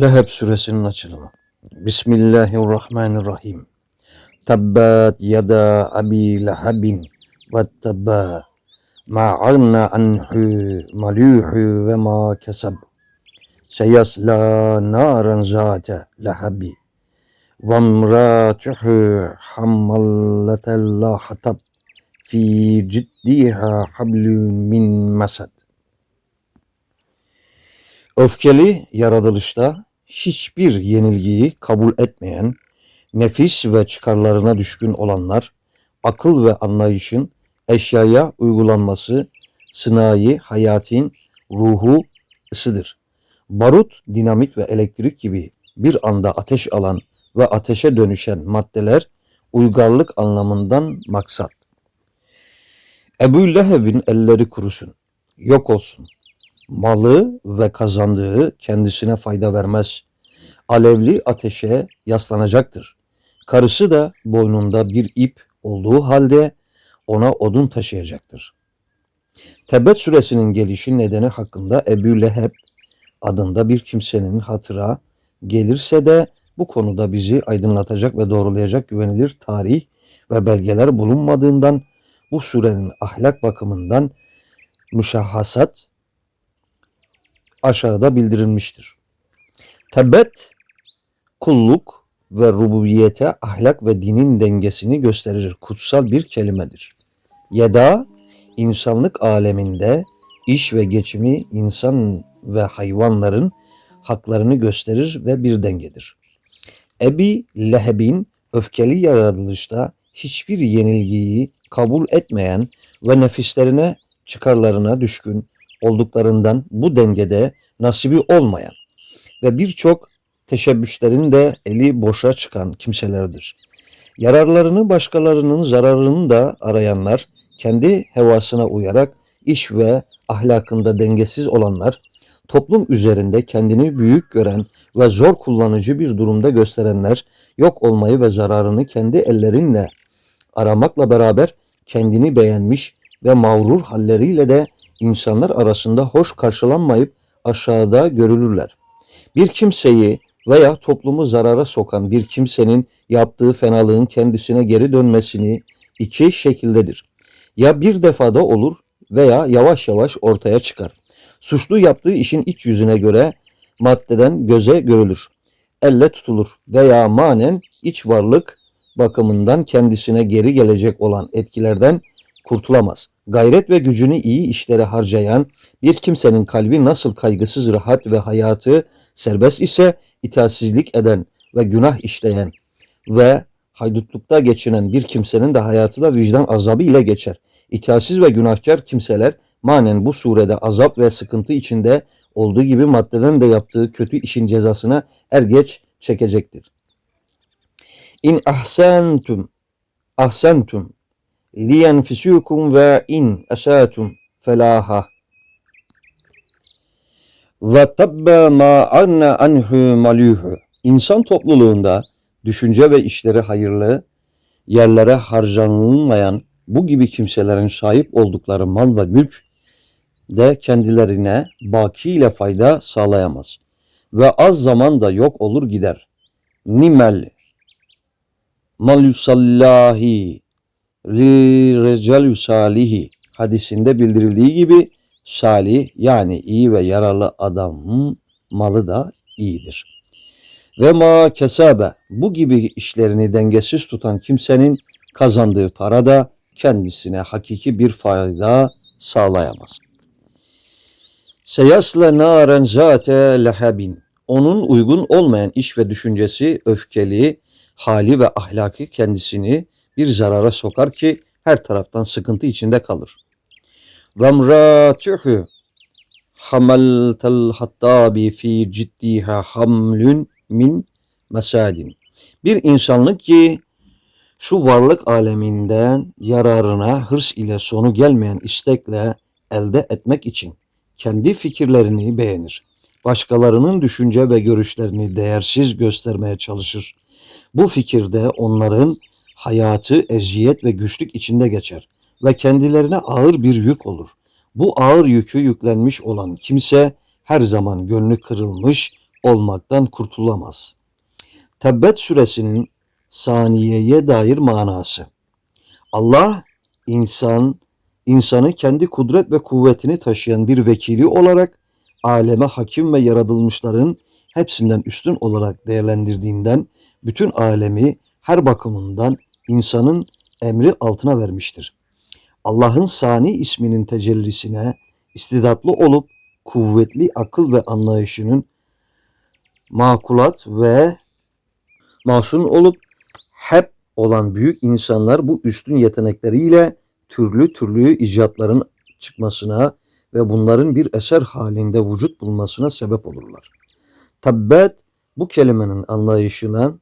Leheb suresinin açılımı. Bismillahirrahmanirrahim. Tabbat yada abi lehabin ve tabba ma agna anhu maluhu ve ma kesab. Seyasla naran zate lehabi ve emratuhu hammaletel hatab fi ciddiha hablun min mesad. Öfkeli yaratılışta hiçbir yenilgiyi kabul etmeyen, nefis ve çıkarlarına düşkün olanlar, akıl ve anlayışın eşyaya uygulanması, sınai hayatın ruhu ısıdır. Barut, dinamit ve elektrik gibi bir anda ateş alan ve ateşe dönüşen maddeler uygarlık anlamından maksat. Ebu Leheb'in elleri kurusun, yok olsun. Malı ve kazandığı kendisine fayda vermez. Alevli ateşe yaslanacaktır. Karısı da boynunda bir ip olduğu halde ona odun taşıyacaktır. Tebbet suresinin gelişi nedeni hakkında Ebu Leheb adında bir kimsenin hatıra gelirse de bu konuda bizi aydınlatacak ve doğrulayacak güvenilir tarih ve belgeler bulunmadığından bu surenin ahlak bakımından müşahhasat aşağıda bildirilmiştir. Tebbet, kulluk ve rububiyete ahlak ve dinin dengesini gösterir kutsal bir kelimedir. Yeda, insanlık aleminde iş ve geçimi insan ve hayvanların haklarını gösterir ve bir dengedir. Ebi Leheb'in öfkeli yaratılışta hiçbir yenilgiyi kabul etmeyen ve nefislerine çıkarlarına düşkün olduklarından bu dengede nasibi olmayan ve birçok teşebbüslerin de eli boşa çıkan kimselerdir. Yararlarını başkalarının zararını da arayanlar, kendi hevasına uyarak iş ve ahlakında dengesiz olanlar, toplum üzerinde kendini büyük gören ve zor kullanıcı bir durumda gösterenler, yok olmayı ve zararını kendi ellerinle aramakla beraber kendini beğenmiş ve mağrur halleriyle de insanlar arasında hoş karşılanmayıp aşağıda görülürler. Bir kimseyi veya toplumu zarara sokan bir kimsenin yaptığı fenalığın kendisine geri dönmesini iki şekildedir. Ya bir defada olur veya yavaş yavaş ortaya çıkar. Suçlu yaptığı işin iç yüzüne göre maddeden göze görülür. Elle tutulur veya manen iç varlık bakımından kendisine geri gelecek olan etkilerden kurtulamaz. Gayret ve gücünü iyi işlere harcayan bir kimsenin kalbi nasıl kaygısız rahat ve hayatı serbest ise itaatsizlik eden ve günah işleyen ve haydutlukta geçinen bir kimsenin de hayatı da vicdan azabı ile geçer. İtaatsiz ve günahkar kimseler manen bu surede azap ve sıkıntı içinde olduğu gibi maddeden de yaptığı kötü işin cezasına er geç çekecektir. İn ahsentum ahsentum liyenfisukum ve in esatum felaha ve tabba ma anna anhu maluhu İnsan topluluğunda düşünce ve işleri hayırlı yerlere harcanılmayan bu gibi kimselerin sahip oldukları mal ve mülk de kendilerine baki ile fayda sağlayamaz. Ve az zamanda yok olur gider. Nimel malusallahi recalü salihi hadisinde bildirildiği gibi salih yani iyi ve yararlı adamın malı da iyidir. Ve ma kesabe bu gibi işlerini dengesiz tutan kimsenin kazandığı para da kendisine hakiki bir fayda sağlayamaz. Seyasle naren zate lehabin. Onun uygun olmayan iş ve düşüncesi öfkeli, hali ve ahlaki kendisini bir zarara sokar ki her taraftan sıkıntı içinde kalır. Vemratuhu hamaltel hattabi fi ciddiha hamlün min mesadin. Bir insanlık ki şu varlık aleminden yararına hırs ile sonu gelmeyen istekle elde etmek için kendi fikirlerini beğenir. Başkalarının düşünce ve görüşlerini değersiz göstermeye çalışır. Bu fikirde onların hayatı eziyet ve güçlük içinde geçer ve kendilerine ağır bir yük olur. Bu ağır yükü yüklenmiş olan kimse her zaman gönlü kırılmış, olmaktan kurtulamaz. Tebbet suresinin saniyeye dair manası. Allah insan insanı kendi kudret ve kuvvetini taşıyan bir vekili olarak aleme hakim ve yaratılmışların hepsinden üstün olarak değerlendirdiğinden bütün alemi her bakımından insanın emri altına vermiştir. Allah'ın Sani isminin tecellisine istidatlı olup kuvvetli akıl ve anlayışının makulat ve masum olup hep olan büyük insanlar bu üstün yetenekleriyle türlü türlü icatların çıkmasına ve bunların bir eser halinde vücut bulmasına sebep olurlar. Tabbet bu kelimenin anlayışına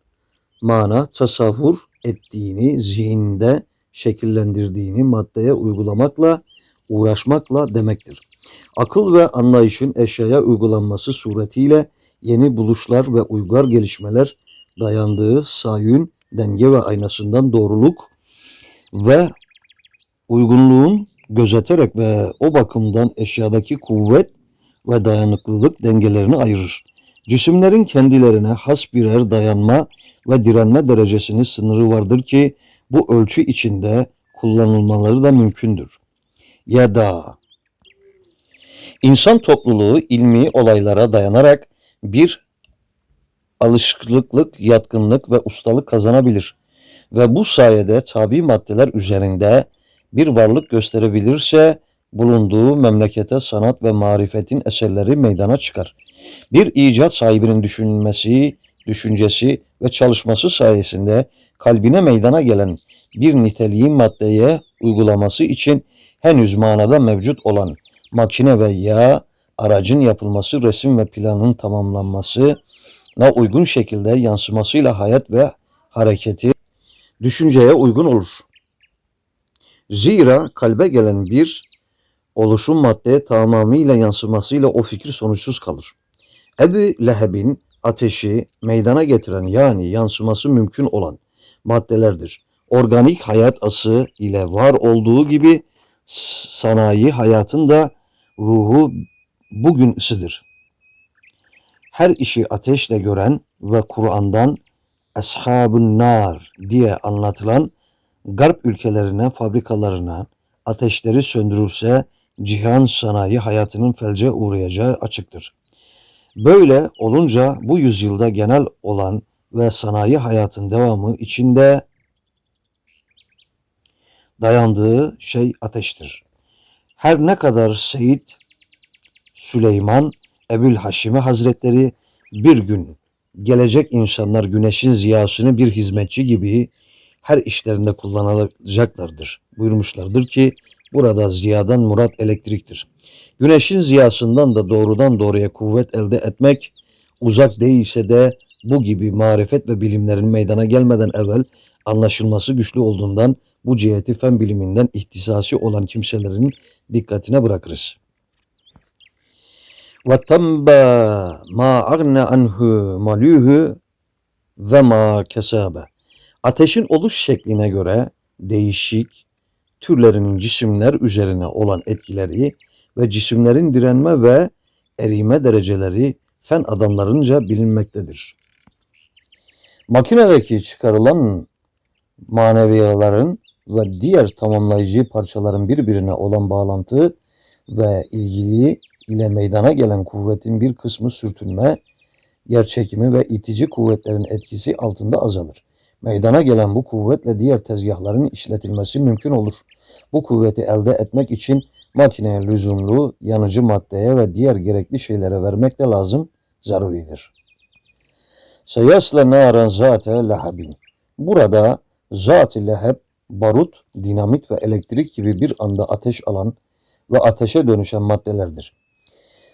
mana tasavvur ettiğini, zihinde şekillendirdiğini maddeye uygulamakla, uğraşmakla demektir. Akıl ve anlayışın eşyaya uygulanması suretiyle yeni buluşlar ve uygar gelişmeler dayandığı sayın, denge ve aynasından doğruluk ve uygunluğun gözeterek ve o bakımdan eşyadaki kuvvet ve dayanıklılık dengelerini ayırır. Cisimlerin kendilerine has birer dayanma ve direnme derecesinin sınırı vardır ki bu ölçü içinde kullanılmaları da mümkündür. Ya da insan topluluğu ilmi olaylara dayanarak bir alışıklık, yatkınlık ve ustalık kazanabilir ve bu sayede tabi maddeler üzerinde bir varlık gösterebilirse bulunduğu memlekete sanat ve marifetin eserleri meydana çıkar. Bir icat sahibinin düşünmesi, düşüncesi ve çalışması sayesinde kalbine meydana gelen bir niteliğin maddeye uygulaması için henüz manada mevcut olan makine veya aracın yapılması, resim ve planın tamamlanması uygun şekilde yansımasıyla hayat ve hareketi düşünceye uygun olur. Zira kalbe gelen bir oluşum maddeye tamamıyla yansımasıyla o fikir sonuçsuz kalır. Ebu Leheb'in ateşi meydana getiren yani yansıması mümkün olan maddelerdir. Organik hayat ası ile var olduğu gibi sanayi hayatın da ruhu bugün ısıdır. Her işi ateşle gören ve Kur'an'dan Eshabun Nar diye anlatılan Garp ülkelerine, fabrikalarına ateşleri söndürürse cihan sanayi hayatının felce uğrayacağı açıktır. Böyle olunca bu yüzyılda genel olan ve sanayi hayatın devamı içinde dayandığı şey ateştir. Her ne kadar Seyit Süleyman Ebül Haşimi Hazretleri bir gün gelecek insanlar güneşin ziyasını bir hizmetçi gibi her işlerinde kullanacaklardır. Buyurmuşlardır ki burada ziyadan murat elektriktir. Güneşin ziyasından da doğrudan doğruya kuvvet elde etmek uzak değilse de bu gibi marifet ve bilimlerin meydana gelmeden evvel anlaşılması güçlü olduğundan bu ciheti fen biliminden ihtisasi olan kimselerin dikkatine bırakırız. Ma agne anhu maluhu ve ma kesabe. Ateşin oluş şekline göre değişik türlerinin cisimler üzerine olan etkileri ve cisimlerin direnme ve erime dereceleri fen adamlarınca bilinmektedir. Makinedeki çıkarılan maneviyaların ve diğer tamamlayıcı parçaların birbirine olan bağlantı ve ilgili ile meydana gelen kuvvetin bir kısmı sürtünme, yer çekimi ve itici kuvvetlerin etkisi altında azalır. Meydana gelen bu kuvvetle diğer tezgahların işletilmesi mümkün olur. Bu kuvveti elde etmek için makineye lüzumlu yanıcı maddeye ve diğer gerekli şeylere vermek de lazım, zaruridir. Seyasle naren zate lehabin. Burada zat-ı leheb, barut, dinamit ve elektrik gibi bir anda ateş alan ve ateşe dönüşen maddelerdir.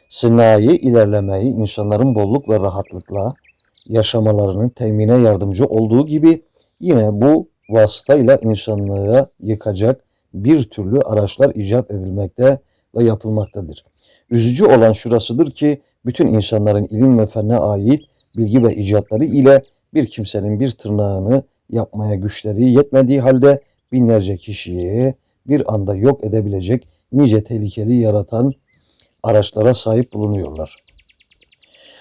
Sınai ilerlemeyi insanların bolluk ve rahatlıkla yaşamalarını temine yardımcı olduğu gibi yine bu vasıtayla insanlığa yıkacak bir türlü araçlar icat edilmekte ve yapılmaktadır. Üzücü olan şurasıdır ki bütün insanların ilim ve fenne ait bilgi ve icatları ile bir kimsenin bir tırnağını yapmaya güçleri yetmediği halde binlerce kişiyi bir anda yok edebilecek nice tehlikeli yaratan araçlara sahip bulunuyorlar.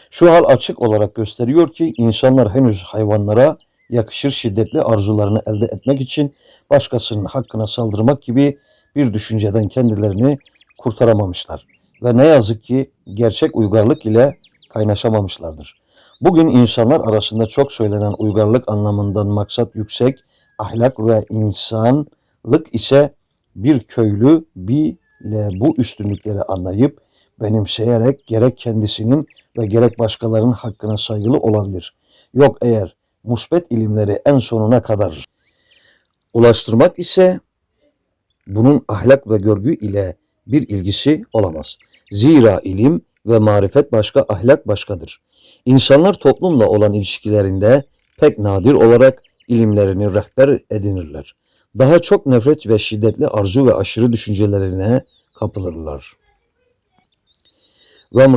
Şu hal açık olarak gösteriyor ki insanlar henüz hayvanlara yakışır şiddetli arzularını elde etmek için başkasının hakkına saldırmak gibi bir düşünceden kendilerini kurtaramamışlar. Ve ne yazık ki gerçek uygarlık ile kaynaşamamışlardır. Bugün insanlar arasında çok söylenen uygarlık anlamından maksat yüksek, ahlak ve insanlık ise bir köylü bile bu üstünlükleri anlayıp benimseyerek gerek kendisinin ve gerek başkalarının hakkına saygılı olabilir. Yok eğer musbet ilimleri en sonuna kadar ulaştırmak ise bunun ahlak ve görgü ile bir ilgisi olamaz. Zira ilim ve marifet başka, ahlak başkadır. İnsanlar toplumla olan ilişkilerinde pek nadir olarak ilimlerini rehber edinirler. Daha çok nefret ve şiddetli arzu ve aşırı düşüncelerine kapılırlar. Ve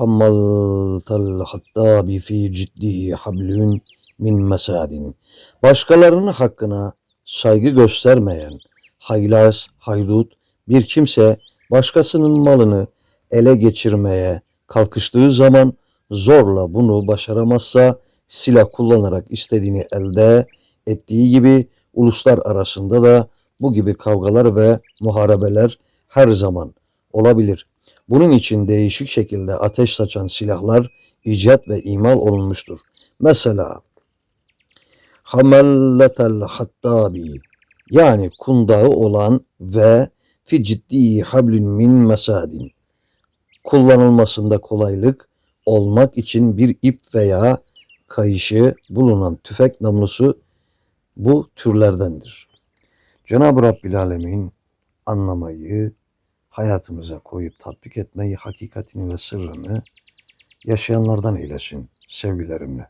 hammaltal hattabi fi ciddi hablün min mesadin. Başkalarının hakkına saygı göstermeyen, haylaz, haydut bir kimse başkasının malını ele geçirmeye kalkıştığı zaman zorla bunu başaramazsa silah kullanarak istediğini elde ettiği gibi uluslar arasında da bu gibi kavgalar ve muharebeler her zaman olabilir. Bunun için değişik şekilde ateş saçan silahlar icat ve imal olunmuştur. Mesela hamalletel hattabi yani kundağı olan ve fi ciddi hablün min mesadin kullanılmasında kolaylık olmak için bir ip veya kayışı bulunan tüfek namlusu bu türlerdendir. Cenab-ı Rabbil Alemin anlamayı, hayatımıza koyup tatbik etmeyi, hakikatini ve sırrını yaşayanlardan eylesin sevgilerimle.